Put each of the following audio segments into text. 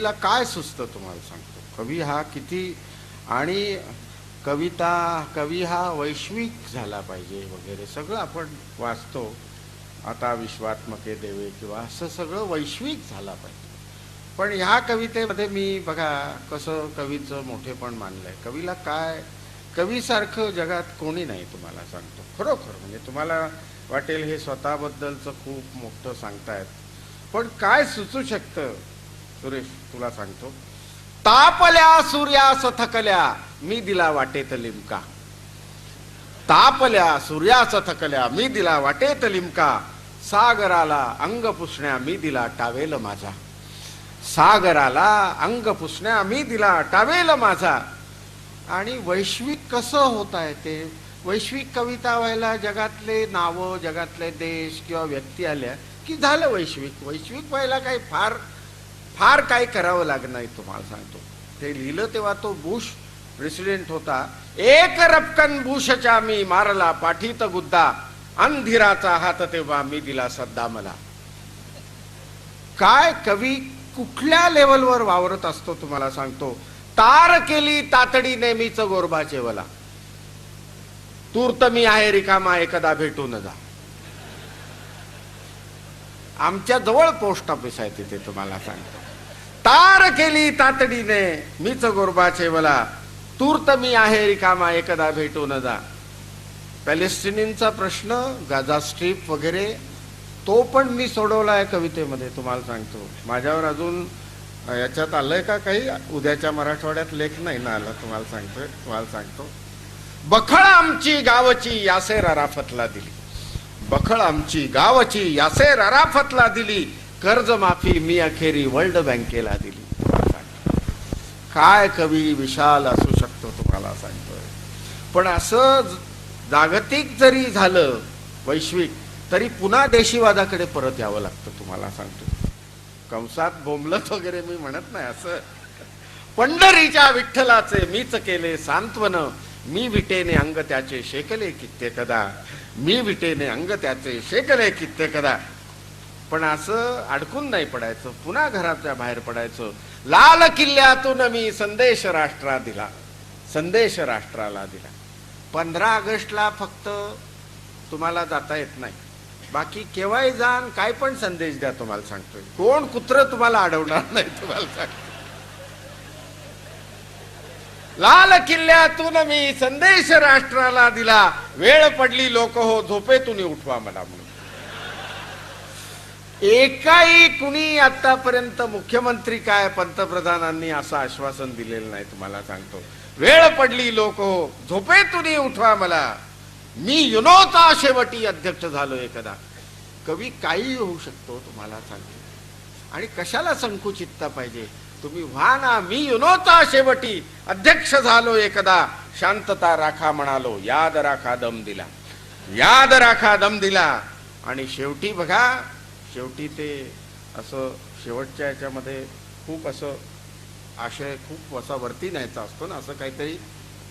कवीला काय सुचतं तुम्हाला सांगतो? कवी हा किती आणि कविता कवी हा वैश्विक झाला पाहिजे वगैरे सगळं आपण वाचतो. आता विश्वात्मके देवे किंवा असं सगळं वैश्विक झाला पाहिजे. पण ह्या कवितेमध्ये मी बघा कसं कवीचं मोठेपण मानलंय. कवीला काय कवीसारखं जगात कोणी नाही तुम्हाला सांगतो. खरोखर म्हणजे तुम्हाला वाटेल हे स्वतःबद्दलचं खूप मोठं सांगतायत. पण काय सुचू शकतं? सुरेश तुला सांगतो. तापल्या सूर्यास थकल्या मी दिला वाटेत लिमका. तापल्या सूर्यास थकल्या मी दिला वाटेत लिमका. सागराला अंग पुसण्या मी दिला टावेल माझा. सागराला अंग पुसण्या मी दिला टावेल माझा. आणि वैश्विक कसं होत आहे ते? वैश्विक कविता व्हायला जगातले नावं जगातले देश किंवा व्यक्ती आल्या की झालं वैश्विक. वैश्विक व्हायला काही फार फार काय करावं लागणार तुम्हाला सांगतो. ते लिहिलं तेव्हा तो बुश प्रेसिडेंट होता. एक रपकन बुशच्या मी मारला पाठीत गुद्दा अंधिराचा हात तेव्हा मी दिला सद्दा मला. काय कवी कुठल्या लेवलवर वावरत असतो तुम्हाला सांगतो. तार केली तातडी नेहमीच गोरबाचे वला. तूर्त मी आहे रिकामा एकदा भेटून जा. आमच्या जवळ पोस्ट ऑफिस आहे तिथे तुम्हाला सांगतो. तार केली तातडीने. मीच गोरबाचे मला तूर्त मी आहे रिकामा एकदा भेटून जा. पॅलेस्टिनींचा प्रश्न गाझा स्ट्रीप वगैरे तो पण मी सोडवला आहे कवितेमध्ये तुम्हाला सांगतो. माझ्यावर अजून याच्यात आलंय का काही? उद्याच्या मराठवाड्यात लेख नाही ना आला तुम्हाला सांगतोय तुम्हाला सांगतो. बखळ आमची गावची यासेर अराफतला दिली. बखळ आमची गावची यासेर अराफतला दिली. कर्जमाफी मी अखेरी वर्ल्ड बँकेला दिली. काय कवी विशाल असू शकतो तुम्हाला सांगतोय. पण असं जागतिक जरी झालं वैश्विक तरी पुन्हा देशीवादाकडे परत यावं लागतं तुम्हाला सांगतो कंसात बोंबलत वगैरे मी म्हणत नाही असं. पंढरीच्या विठ्ठलाचे मीच केले सांत्वन मी विटेने अंग त्याचे शेकले कित्येकदा. मी विटेने अंग त्याचे शेकले कित्येकदा. पण असं अडकून नाही पडायचं पुन्हा घराच्या बाहेर पडायचं. लाल किल्ल्यातून मी संदेश राष्ट्रा दिला संदेश राष्ट्राला दिला. पंधरा ऑगस्टला फक्त तुम्हाला जाता येत नाही. बाकी केव्हाही जाण काय पण संदेश द्या तुम्हाला सांगतोय. कोण कुत्र तुम्हाला अडवणार नाही तुम्हाला सांगतो लाल किल्ल्यातून मी संदेश राष्ट्राला दिला. वेळ पडली लोक हो झोपेतून उठवा मला म्हणून. एकाही कुणी आतापर्यंत मुख्यमंत्री काय पंतप्रधानांनी असं आश्वासन दिलेलं नाही तुम्हाला सांगतो. वेळ पडली लोक हो. झोपेतून उठवा मला. मी युनोचा शेवटी अध्यक्ष झालो एकदा कवी काही होऊ शकतो तुम्हाला सांगतो. आणि कशाला संकुचितता पाहिजे? तुम्ही व्हा ना मी युनोचा शेवटी अध्यक्ष झालो एकदा शांतता राखा म्हणालो याद राखा दम दिला. याद राखा दम दिला. आणि शेवटी बघा शेवटी ते असं शेवटच्या याच्यामध्ये खूप असं आशय खूप असा वरती न्यायचा असतो ना असं काहीतरी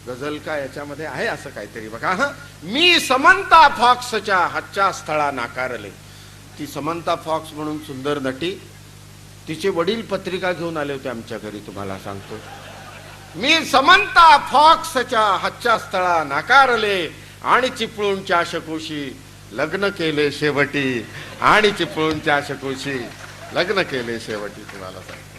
गझल का याच्यामध्ये आहे असं काहीतरी. बघा हा? मी समंता फॉक्सच्या हातच्या स्थळा नाकारले. ती समंता फॉक्स म्हणून सुंदर नटी तिचे वडील पत्रिका घेऊन आले होते आमच्या घरी तुम्हाला सांगतो. मी समंता फॉक्सच्या हातच्या स्थळा नाकारले आणि चिपळूणच्या शकोशी लग्न केले शेवटी. आणि चिपळूणच्या शकुशी लग्न केले शेवटी तुम्हाला सांगतो.